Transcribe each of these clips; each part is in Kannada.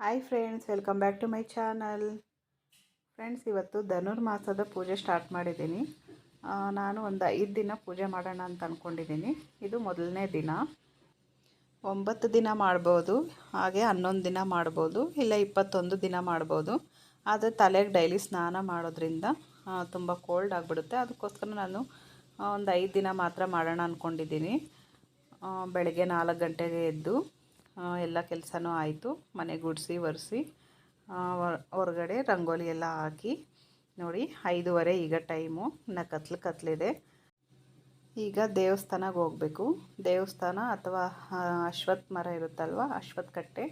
Hi friends welcome back to my channel friends ಇವತ್ತು ಧನುರ್ಮಾಸದ ಪೂಜೆ ಸ್ಟಾರ್ಟ್ ಮಾಡಿದ್ದೀನಿ. ನಾನು ಒಂದು ಐದು ದಿನ ಪೂಜೆ ಮಾಡೋಣ ಅಂತ ಅಂದ್ಕೊಂಡಿದ್ದೀನಿ ಇದು ಮೊದಲನೇ ದಿನ. ಒಂಬತ್ತು ದಿನ ಮಾಡ್ಬೋದು, ಹಾಗೆ ಹನ್ನೊಂದು ದಿನ ಮಾಡ್ಬೋದು, ಇಲ್ಲ ಇಪ್ಪತ್ತೊಂದು ದಿನ ಮಾಡ್ಬೋದು. ಆದರೆ ತಲೆಗೆ ಡೈಲಿ ಸ್ನಾನ ಮಾಡೋದ್ರಿಂದ ತುಂಬ ಕೋಲ್ಡ್ ಆಗಿಬಿಡುತ್ತೆ. ಅದಕ್ಕೋಸ್ಕರ ನಾನು ಒಂದು ಐದು ದಿನ ಮಾತ್ರ ಮಾಡೋಣ ಅಂದ್ಕೊಂಡಿದ್ದೀನಿ ಬೆಳಗ್ಗೆ ನಾಲ್ಕು ಗಂಟೆಗೆ ಎದ್ದು ಎಲ್ಲ ಕೆಲಸನೂ ಆಯಿತು. ಮನೆ ಗುಡಿಸಿ, ಒರೆಸಿ ಹೊರಗಡೆ ರಂಗೋಲಿ ಎಲ್ಲ ಹಾಕಿ ನೋಡಿ, ಐದೂವರೆ ಈಗ ಟೈಮು. ಇನ್ನು ಕತ್ಲು ಕತ್ಲಿದೆ. ಈಗ ದೇವಸ್ಥಾನಕ್ಕೆ ಹೋಗಬೇಕು. ದೇವಸ್ಥಾನ ಅಥವಾ ಅಶ್ವತ್ ಮರ ಇರುತ್ತಲ್ವ ಅಶ್ವತ್ ಕಟ್ಟೆ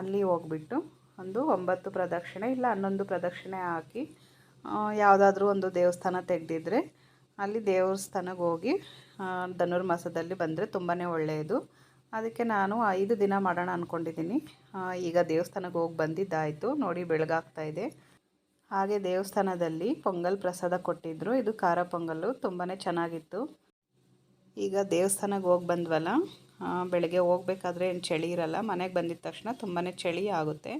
ಅಲ್ಲಿ ಹೋಗ್ಬಿಟ್ಟು ಒಂದು ಒಂಬತ್ತು ಪ್ರದಕ್ಷಿಣೆ ಇಲ್ಲ ಹನ್ನೊಂದು ಪ್ರದಕ್ಷಿಣೆ ಹಾಕಿ ಯಾವುದಾದ್ರೂ ಒಂದು ದೇವಸ್ಥಾನ ತೆಗೆದಿದ್ರೆ ಅಲ್ಲಿ ದೇವಸ್ಥಾನಕ್ಕೆ ಹೋಗಿ ಧನುರ್ಮಾಸದಲ್ಲಿ ಬಂದರೆ ತುಂಬಾ ಒಳ್ಳೆಯದು. ಅದಕ್ಕೆ ನಾನು ಐದು ದಿನ ಮಾಡೋಣ ಅಂದ್ಕೊಂಡಿದ್ದೀನಿ ಈಗ ದೇವಸ್ಥಾನಕ್ಕೆ ಹೋಗಿ ಬಂದಿದ್ದಾಯಿತು. ನೋಡಿ, ಬೆಳಗಾಗ್ತಾ ಇದೆ. ಹಾಗೆ ದೇವಸ್ಥಾನದಲ್ಲಿ ಪೊಂಗಲ್ ಪ್ರಸಾದ ಕೊಟ್ಟಿದ್ದರು ಇದು ಖಾರ ಪೊಂಗಲ್ಲು. ತುಂಬಾ ಚೆನ್ನಾಗಿತ್ತು. ಈಗ ದೇವಸ್ಥಾನಕ್ಕೆ ಹೋಗಿ ಬಂದ್ವಲ್ಲ ಬೆಳಗ್ಗೆ ಹೋಗ್ಬೇಕಾದ್ರೆ ಏನು ಚಳಿ ಇರಲ್ಲ. ಮನೆಗೆ ಬಂದಿದ ತಕ್ಷಣ ತುಂಬಾ ಚಳಿ ಆಗುತ್ತೆ.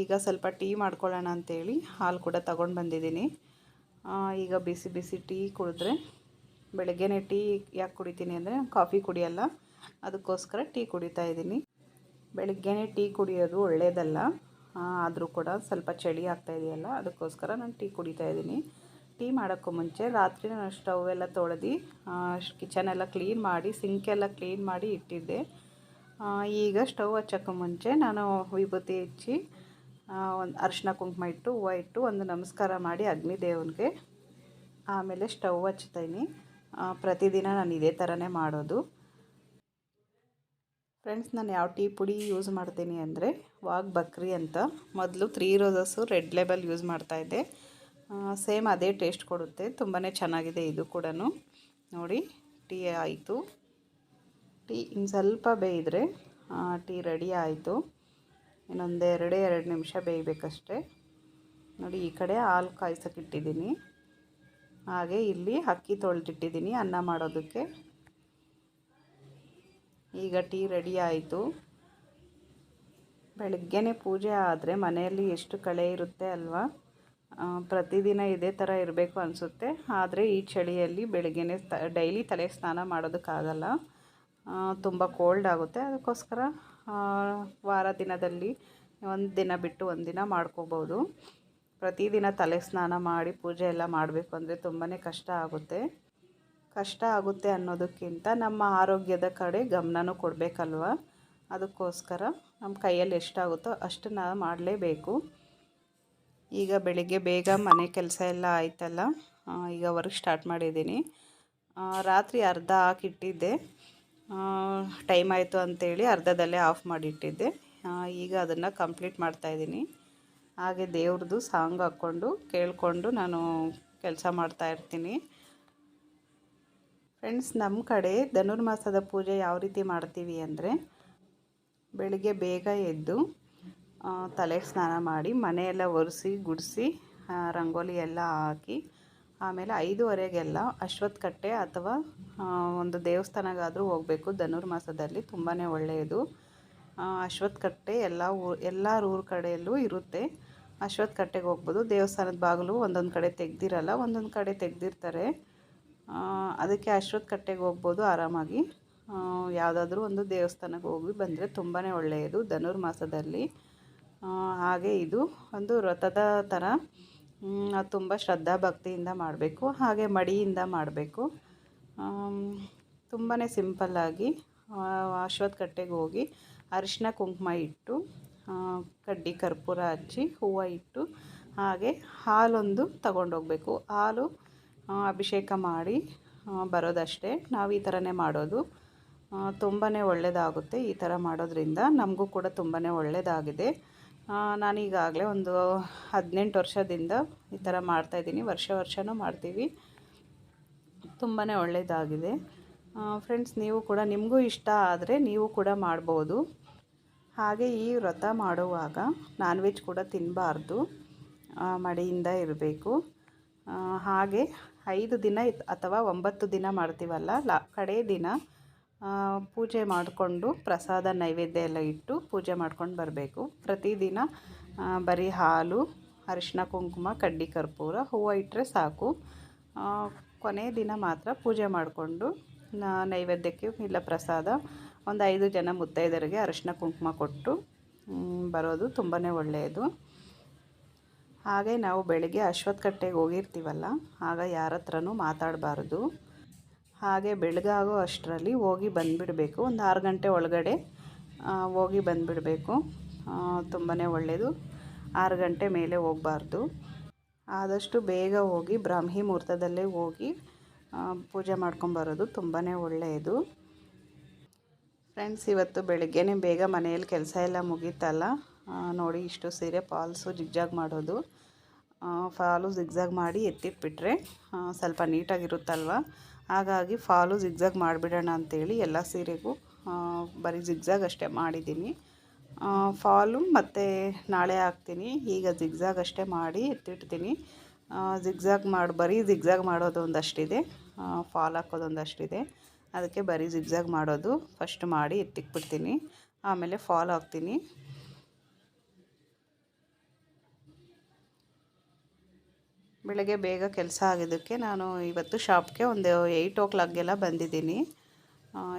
ಈಗ ಸ್ವಲ್ಪ ಟೀ ಮಾಡ್ಕೊಳ್ಳೋಣ ಅಂತೇಳಿ ಹಾಲು ಕೂಡ ತಗೊಂಡು ಬಂದಿದ್ದೀನಿ. ಈಗ ಬಿಸಿ ಬಿಸಿ ಟೀ ಕುಡಿದ್ರೆ, ಬೆಳಗ್ಗೆನೇ ಟೀ ಯಾಕೆ ಕುಡಿತೀನಿ ಅಂದರೆ ಕಾಫಿ ಕುಡಿಯಲ್ಲ. ಅದಕ್ಕೋಸ್ಕರ ಟೀ ಕುಡಿತಾ ಇದ್ದೀನಿ. ಬೆಳಗ್ಗೆನೇ ಟೀ ಕುಡಿಯೋದು ಒಳ್ಳೆಯದಲ್ಲ ಆದರೂ ಕೂಡ ಸ್ವಲ್ಪ ಚಳಿ ಆಗ್ತಾ ಇದೆಯಲ್ಲ, ಅದಕ್ಕೋಸ್ಕರ ನಾನು ಟೀ ಕುಡಿತಾ ಇದ್ದೀನಿ. ಟೀ ಮಾಡೋಕ್ಕೂ ಮುಂಚೆ ರಾತ್ರಿ ನಾನು ಸ್ಟವ್ ಎಲ್ಲ ತೊಳೆದು ಕಿಚನ್ ಎಲ್ಲ ಕ್ಲೀನ್ ಮಾಡಿ, ಸಿಂಕ್ ಎಲ್ಲ ಕ್ಲೀನ್ ಮಾಡಿ ಇಟ್ಟಿದ್ದೆ. ಈಗ ಸ್ಟವ್ ಹಚ್ಚೋಕ್ಕೂ ಮುಂಚೆ ನಾನು ವಿಭೂತಿ ಹಚ್ಚಿ ಒಂದು ಅರಿಶಿನ ಕುಂಕುಮ ಇಟ್ಟು, ಹೂವು ಇಟ್ಟು ಒಂದು ನಮಸ್ಕಾರ ಮಾಡಿ ಅಗ್ನಿ ದೇವನಿಗೆ ಆಮೇಲೆ ಸ್ಟವ್ ಹಚ್ತೀನಿ ಪ್ರತಿದಿನ ನಾನು ಇದೇ ಥರನೇ ಮಾಡೋದು. ಫ್ರೆಂಡ್ಸ್, ನಾನು ಯಾವ ಟೀ ಪುಡಿ ಯೂಸ್ ಮಾಡ್ತೀನಿ ಅಂದರೆ ವಾಗ್ ಬಕ್ರಿ ಅಂತ. ಮೊದಲು three roses red label use ಮಾಡ್ತಾಯಿದ್ದೆ ಸೇಮ್ ಅದೇ ಟೇಸ್ಟ್ ಕೊಡುತ್ತೆ. ತುಂಬಾ ಚೆನ್ನಾಗಿದೆ ಇದು ಕೂಡ ನೋಡಿ, ಟೀ ಆಯಿತು. ಟೀ ಇನ್ನು ಸ್ವಲ್ಪ ಬೇಯಿದ್ರೆ ಟೀ ರೆಡಿ ಆಯಿತು. ಇನ್ನೊಂದು ಎರಡೇ, ಎರಡು ನಿಮಿಷ ಬೇಯಬೇಕಷ್ಟೆ. ನೋಡಿ, ಈ ಕಡೆ ಹಾಲು ಕಾಯಿಸೋಕ್ಕಿಟ್ಟಿದ್ದೀನಿ ಹಾಗೆ ಇಲ್ಲಿ ಅಕ್ಕಿ ತೊಳೆದಿಟ್ಟಿದ್ದೀನಿ ಅನ್ನ ಮಾಡೋದಕ್ಕೆ. ಈಗ ಟೀ ರೆಡಿ ಆಯಿತು. ಬೆಳಗ್ಗೆನೇ ಪೂಜೆ ಆದರೆ ಮನೆಯಲ್ಲಿ ಎಷ್ಟು ಕಳೆ ಇರುತ್ತೆ ಅಲ್ವಾ? ಪ್ರತಿದಿನ ಇದೇ ಥರ ಇರಬೇಕು ಅನಿಸುತ್ತೆ. ಆದರೆ ಈ ಚಳಿಯಲ್ಲಿ ಬೆಳಗ್ಗೆನೇ ತ, ಡೈಲಿ ತಲೆ ಸ್ನಾನ ಮಾಡೋದಕ್ಕಾಗಲ್ಲ. ತುಂಬ ಕೋಲ್ಡ್ ಆಗುತ್ತೆ. ಅದಕ್ಕೋಸ್ಕರ ವಾರ ದಿನದಲ್ಲಿ ಒಂದು ದಿನ ಬಿಟ್ಟು ಒಂದು ದಿನ ಮಾಡ್ಕೋಬೋದು ಪ್ರತಿದಿನ ತಲೆ ಸ್ನಾನ ಮಾಡಿ ಪೂಜೆ ಎಲ್ಲ ಮಾಡಬೇಕು ಅಂದರೆ ತುಂಬಾ ಕಷ್ಟ ಆಗುತ್ತೆ. ಕಷ್ಟ ಆಗುತ್ತೆ ಅನ್ನೋದಕ್ಕಿಂತ ನಮ್ಮ ಆರೋಗ್ಯದ ಕಡೆ ಗಮನನೂ ಕೊಡಬೇಕಲ್ವ? ಅದಕ್ಕೋಸ್ಕರ ನಮ್ಮ ಕೈಯಲ್ಲಿ ಎಷ್ಟಾಗುತ್ತೋ ಅಷ್ಟು ನಾವು ಮಾಡಲೇಬೇಕು. ಈಗ ಬೆಳಿಗ್ಗೆ ಬೇಗ ಮನೆ ಕೆಲಸ ಎಲ್ಲ ಆಯ್ತಲ್ಲ ಈಗ ವರ್ಕ್ ಸ್ಟಾರ್ಟ್ ಮಾಡಿದ್ದೀನಿ. ರಾತ್ರಿ ಅರ್ಧ ಹಾಕಿಟ್ಟಿದ್ದೆ ಟೈಮ್ ಆಯಿತು ಅಂತೇಳಿ ಅರ್ಧದಲ್ಲೇ ಆಫ್ ಮಾಡಿಟ್ಟಿದ್ದೆ ಈಗ ಅದನ್ನು ಕಂಪ್ಲೀಟ್ ಮಾಡ್ತಾಯಿದ್ದೀನಿ ಹಾಗೆ ದೇವ್ರದ್ದು ಸಾಂಗ್ ಹಾಕ್ಕೊಂಡು ಕೇಳಿಕೊಂಡು ನಾನು ಕೆಲಸ ಮಾಡ್ತಾಯಿರ್ತೀನಿ ಫ್ರೆಂಡ್ಸ್ ನಮ್ಮ ಕಡೆ ಧನುರ್ಮಾಸದ ಪೂಜೆ ಯಾವ ರೀತಿ ಮಾಡ್ತೀವಿ ಅಂದರೆ ಬೆಳಿಗ್ಗೆ ಬೇಗ ಎದ್ದು ತಲೆಗೆ ಸ್ನಾನ ಮಾಡಿ, ಮನೆಯೆಲ್ಲ ಒರೆಸಿ, ಗುಡಿಸಿ ರಂಗೋಲಿ ಎಲ್ಲ ಹಾಕಿ, ಆಮೇಲೆ ಐದುವರೆಗೆಲ್ಲ ಅಶ್ವತ್ಥ ಕಟ್ಟೆ ಅಥವಾ ಒಂದು ದೇವಸ್ಥಾನಗಾದರೂ ಹೋಗಬೇಕು. ಧನುರ್ಮಾಸದಲ್ಲಿ ತುಂಬಾ ಒಳ್ಳೆಯದು. ಅಶ್ವತ್ಥ ಕಟ್ಟೆ ಎಲ್ಲ ಊರು ಎಲ್ಲರ ಊರ ಕಡೆಯಲ್ಲೂ ಇರುತ್ತೆ. ಅಶ್ವತ್ಥ ಕಟ್ಟೆಗೆ ಹೋಗ್ಬೋದು. ದೇವಸ್ಥಾನದ ಬಾಗಿಲು ಒಂದೊಂದು ಕಡೆ ತೆಗ್ದಿರಲ್ಲ, ಒಂದೊಂದು ಕಡೆ ತೆಗ್ದಿರ್ತಾರೆ. ಅದಕ್ಕೆ ಅಶ್ವತ್ಥ ಕಟ್ಟೆಗೆ ಹೋಗ್ಬೋದು ಆರಾಮಾಗಿ. ಯಾವುದಾದ್ರೂ ಒಂದು ದೇವಸ್ಥಾನಕ್ಕೆ ಹೋಗಿ ಬಂದರೆ ತುಂಬಾ ಒಳ್ಳೆಯದು ಧನುರ್ಮಾಸದಲ್ಲಿ ಹಾಗೆ ಇದು ಒಂದು ವ್ರತದ ಥರ ತುಂಬ ಶ್ರದ್ಧಾ ಭಕ್ತಿಯಿಂದ ಮಾಡಬೇಕು, ಹಾಗೆ ಮಡಿಯಿಂದ ಮಾಡಬೇಕು. ತುಂಬಾ ಸಿಂಪಲ್ಲಾಗಿ ಅಶ್ವತ್ಥ ಕಟ್ಟೆಗೆ ಹೋಗಿ ಅರಿಶಿನ ಕುಂಕುಮ ಇಟ್ಟು ಕಡ್ಡಿ ಕರ್ಪೂರ ಹಚ್ಚಿ, ಹೂವು ಇಟ್ಟು, ಹಾಗೆ ಹಾಲೊಂದು ತಗೊಂಡೋಗ್ಬೇಕು. ಹಾಲು ಅಭಿಷೇಕ ಮಾಡಿ ಬರೋದಷ್ಟೇ. ನಾವು ಈ ಥರನೇ ಮಾಡೋದು. ತುಂಬಾ ಒಳ್ಳೆಯದಾಗುತ್ತೆ ಈ ಥರ ಮಾಡೋದ್ರಿಂದ. ನಮಗೂ ಕೂಡ ತುಂಬಾ ಒಳ್ಳೆಯದಾಗಿದೆ ನಾನೀಗಾಗಲೇ ಒಂದು ಹದಿನೆಂಟು ವರ್ಷದಿಂದ ಈ ಥರ ಮಾಡ್ತಾಯಿದ್ದೀನಿ ವರ್ಷ ವರ್ಷವೂ ಮಾಡ್ತೀವಿ. ತುಂಬಾ ಒಳ್ಳೆಯದಾಗಿದೆ ಫ್ರೆಂಡ್ಸ್ ನೀವು ಕೂಡ ನಿಮಗೂ ಇಷ್ಟ ಆದರೆ ನೀವು ಕೂಡ ಮಾಡ್ಬೋದು. ಹಾಗೆ ಈ ವ್ರತ ಮಾಡುವಾಗ ನಾನ್ ವೆಜ್ ಕೂಡ ತಿನ್ನಬಾರ್ದು ಮಡಿಯಿಂದ ಇರಬೇಕು. ಹಾಗೆ ಐದು ದಿನ ಅಥವಾ ಒಂಬತ್ತು ದಿನ ಮಾಡ್ತೀವಲ್ಲ, ಲ ಕಡೇ ದಿನ ಪೂಜೆ ಮಾಡಿಕೊಂಡು ಪ್ರಸಾದ ನೈವೇದ್ಯ ಎಲ್ಲ ಇಟ್ಟು ಪೂಜೆ ಮಾಡ್ಕೊಂಡು ಬರಬೇಕು. ಪ್ರತಿದಿನ ಬರೀ ಹಾಲು, ಅರಿಶಿನ, ಕುಂಕುಮ, ಕಡ್ಡಿ, ಕರ್ಪೂರ, ಹೂವು ಇಟ್ಟರೆ ಸಾಕು. ಕೊನೆ ದಿನ ಮಾತ್ರ ಪೂಜೆ ಮಾಡಿಕೊಂಡು ನೈವೇದ್ಯಕ್ಕೆ ಇಲ್ಲ ಪ್ರಸಾದ, ಒಂದು ಐದು ಜನ ಮುತ್ತೈದರಿಗೆ ಅರಿಶಿನ, ಕುಂಕುಮ ಕೊಟ್ಟು ಬರೋದು ತುಂಬಾ ಒಳ್ಳೆಯದು. ಹಾಗೆ ನಾವು ಬೆಳಗ್ಗೆ ಅಶ್ವತ್ಥ ಕಟ್ಟೆಗೆ ಹೋಗಿರ್ತೀವಲ್ಲ, ಆಗ ಯಾರ ಹತ್ರನೂ ಮಾತಾಡಬಾರ್ದು. ಹಾಗೆ ಬೆಳಗಾಗೋ ಅಷ್ಟರಲ್ಲಿ ಹೋಗಿ ಬಂದುಬಿಡಬೇಕು. ಒಂದು ಆರು ಗಂಟೆ ಒಳಗಡೆ ಹೋಗಿ ಬಂದುಬಿಡಬೇಕು. ತುಂಬಾ ಒಳ್ಳೆಯದು ಆರು ಗಂಟೆ ಮೇಲೆ ಹೋಗಬಾರ್ದು. ಆದಷ್ಟು ಬೇಗ ಹೋಗಿ ಬ್ರಾಹ್ಮಿ ಮುಹೂರ್ತದಲ್ಲೇ ಹೋಗಿ ಪೂಜೆ ಮಾಡ್ಕೊಂಬರೋದು ತುಂಬಾ ಒಳ್ಳೆಯದು ಫ್ರೆಂಡ್ಸ್ ಇವತ್ತು ಬೆಳಗ್ಗೆನೇ ಬೇಗ ಮನೆಯಲ್ಲಿ ಕೆಲಸ ಎಲ್ಲ ಮುಗೀತಲ್ಲ? ನೋಡಿ ಇಷ್ಟು ಸೀರೆ ಫಾಲ್ಸು ಜಿಗ್ಜಾಗ್ ಮಾಡೋದು. ಫಾಲು ಜಿಗ್ಜಾಗ್ ಮಾಡಿ ಎತ್ತಿಟ್ಬಿಟ್ರೆ ಸ್ವಲ್ಪ ನೀಟಾಗಿರುತ್ತಲ್ವ? ಹಾಗಾಗಿ ಫಾಲು ಜಿಗ್ಜಾಗ್ ಮಾಡಿಬಿಡೋಣ ಅಂತೇಳಿ ಎಲ್ಲ ಸೀರೆಗೂ ಬರೀ ಜಿಗ್ಜಾಗ್ ಅಷ್ಟೇ ಮಾಡಿದ್ದೀನಿ. ಫಾಲು ಮತ್ತು ನಾಳೆ ಹಾಕ್ತೀನಿ. ಈಗ ಜಿಗ್ಜಾಗ್ ಅಷ್ಟೇ ಮಾಡಿ ಎತ್ತಿಡ್ತೀನಿ ಜಿಗ್ಜಾಗ್ ಮಾಡಿ, ಬರೀ ಜಿಗ್ಜಾಗ್ ಮಾಡೋದು ಒಂದಷ್ಟಿದೆ ಫಾಲ್ ಹಾಕೋದು ಒಂದಷ್ಟಿದೆ ಅದಕ್ಕೆ ಬರೀ ಜಿಗ್ಜಾಗ್ ಮಾಡೋದು ಫಸ್ಟ್ ಮಾಡಿ ಎತ್ತಿಕ್ಬಿಡ್ತೀನಿ ಆಮೇಲೆ ಫಾಲ್ ಹಾಕ್ತೀನಿ. ಬೆಳಗ್ಗೆ ಬೇಗ ಕೆಲಸ ಆಗಿದ್ದಕ್ಕೆ ನಾನು ಇವತ್ತು ಶಾಪ್ಗೆ ಒಂದು ಏಯ್ಟ್ ಓ ಕ್ಲಾಕ್ಗೆಲ್ಲ ಬಂದಿದ್ದೀನಿ.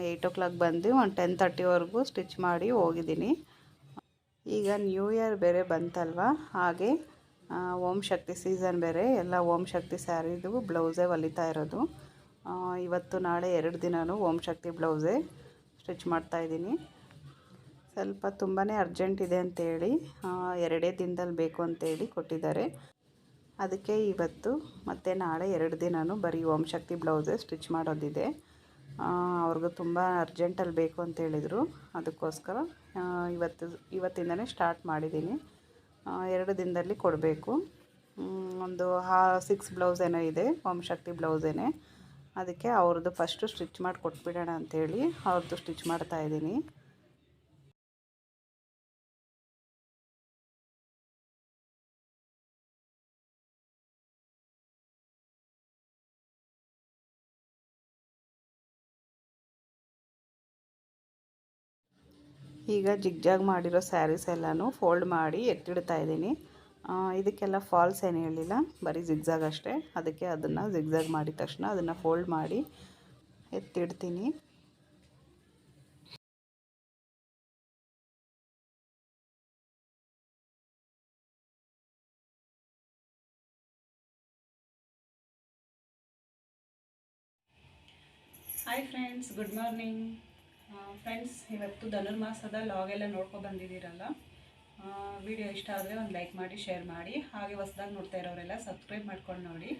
ಏಯ್ಟ್ ಓ ಕ್ಲಾಕ್ ಬಂದು ಒಂದು ಟೆನ್ ತರ್ಟಿವರೆಗೂ ಸ್ಟಿಚ್ ಮಾಡಿ ಹೋಗಿದ್ದೀನಿ. ಈಗ ನ್ಯೂ ಇಯರ್ ಬೇರೆ ಬಂತಲ್ವ? ಹಾಗೆ ಓಂ ಶಕ್ತಿ ಸೀಸನ್ ಬೇರೆ, ಎಲ್ಲ ಓಂ ಶಕ್ತಿ ಸ್ಯಾರಿದು, ಬ್ಲೌಸೇ ಹೊಲಿತಾ ಇರೋದು. ಇವತ್ತು ನಾಳೆ ಎರಡು ದಿನವೂ ಓಂ ಶಕ್ತಿ ಬ್ಲೌಸೇ ಸ್ಟಿಚ್ ಮಾಡ್ತಾಯಿದ್ದೀನಿ ಸ್ವಲ್ಪ ತುಂಬಾ ಅರ್ಜೆಂಟ್ ಇದೆ ಅಂತೇಳಿ ಎರಡೇ ದಿನದಲ್ಲಿ ಬೇಕು ಅಂತೇಳಿ ಕೊಟ್ಟಿದ್ದಾರೆ. ಅದಕ್ಕೆ ಇವತ್ತು ಮತ್ತು ನಾಳೆ ಎರಡು ದಿನವೂ ಬರೀ ಓಂ ಶಕ್ತಿ ಬ್ಲೌಸೇ ಸ್ಟಿಚ್ ಮಾಡೋದಿದೆ. ಅವ್ರಿಗೂ ತುಂಬ ಅರ್ಜೆಂಟಲ್ಲಿ ಬೇಕು ಅಂತ ಹೇಳಿದರು. ಅದಕ್ಕೋಸ್ಕರ ಇವತ್ತು, ಇವತ್ತಿಂದನೇ ಸ್ಟಾರ್ಟ್ ಮಾಡಿದ್ದೀನಿ. ಎರಡು ದಿನದಲ್ಲಿ ಕೊಡಬೇಕು. ಒಂದು ಹಾ, ಸಿಕ್ಸ್ ಬ್ಲೌಸ್ ಏನೋ ಇದೆ, ಓಂ ಶಕ್ತಿ ಬ್ಲೌಸೇನೆ. ಅದಕ್ಕೆ ಅವ್ರದ್ದು ಫಸ್ಟು ಸ್ಟಿಚ್ ಮಾಡಿ ಕೊಟ್ಬಿಡೋಣ ಅಂಥೇಳಿ ಅವ್ರದ್ದು ಸ್ಟಿಚ್ ಮಾಡ್ತಾಯಿದ್ದೀನಿ ಈಗ ಜಿಗ್ಜಾಗ್ ಮಾಡಿರೋ ಸ್ಯಾರೀಸ್ ಎಲ್ಲನೂ ಫೋಲ್ಡ್ ಮಾಡಿ ಎತ್ತಿಡ್ತಾ ಇದ್ದೀನಿ. ಇದಕ್ಕೆಲ್ಲ ಫಾಲ್ಸ್ ಏನು ಹೇಳಿಲ್ಲ, ಬರೀ ಜಿಗ್ಜಾಗ್ ಅಷ್ಟೇ. ಅದಕ್ಕೆ ಅದನ್ನು ಜಿಗ್ಜಾಗ್ ಮಾಡಿದ ತಕ್ಷಣ ಅದನ್ನು ಫೋಲ್ಡ್ ಮಾಡಿ ಎತ್ತಿಡ್ತೀನಿ. Hi friends good morning friends ಇವತ್ತು ಧನುರ್ಮಾಸದ ಲಾಗ್ ಎಲ್ಲ ನೋಡ್ಕೊಂಡು ಬಂದಿದ್ದೀರಲ್ಲ ವಿಡಿಯೋ ಇಷ್ಟ ಆದರೆ ಒಂದು ಲೈಕ್ ಮಾಡಿ ಶೇರ್ ಮಾಡಿ, ಹಾಗೆ ಹೊಸದಾಗಿ ನೋಡ್ತಾ ಇರೋರೆಲ್ಲ ಸಬ್ಸ್ಕ್ರೈಬ್ ಮಾಡ್ಕೊಂಡು ನೋಡಿ.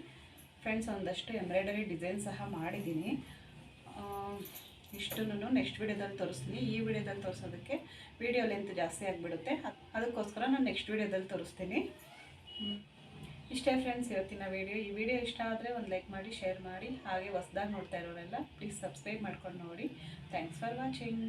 ಫ್ರೆಂಡ್ಸ್ ಒಂದಷ್ಟು ಎಂಬ್ರಾಯ್ಡರಿ ಡಿಸೈನ್ ಸಹ ಮಾಡಿದ್ದೀನಿ. ಇಷ್ಟನ್ನು ನೆಕ್ಸ್ಟ್ ವಿಡಿಯೋದಲ್ಲಿ ತೋರಿಸ್ತೀನಿ. ಈ ವಿಡಿಯೋದಲ್ಲಿ ತೋರಿಸೋದಕ್ಕೆ ವಿಡಿಯೋ ಲೆಂತ್ ಜಾಸ್ತಿ ಆಗಿಬಿಡುತ್ತೆ. ಅದಕ್ಕೋಸ್ಕರ ನಾನು ನೆಕ್ಸ್ಟ್ ವಿಡಿಯೋದಲ್ಲಿ ತೋರಿಸ್ತೀನಿ. ಇಷ್ಟೇ ಫ್ರೆಂಡ್ಸ್ ಇವತ್ತಿನ ವಿಡಿಯೋ ಈ ವಿಡಿಯೋ ಇಷ್ಟ ಆದರೆ ಒಂದು ಲೈಕ್ ಮಾಡಿ ಶೇರ್ ಮಾಡಿ, ಹಾಗೆ ಹೊಸ್ದಾಗಿ ನೋಡ್ತಾ ಇರೋರೆಲ್ಲ ಪ್ಲೀಸ್ ಸಬ್ಸ್ಕ್ರೈಬ್ ಮಾಡ್ಕೊಂಡು ನೋಡಿ. Thanks for watching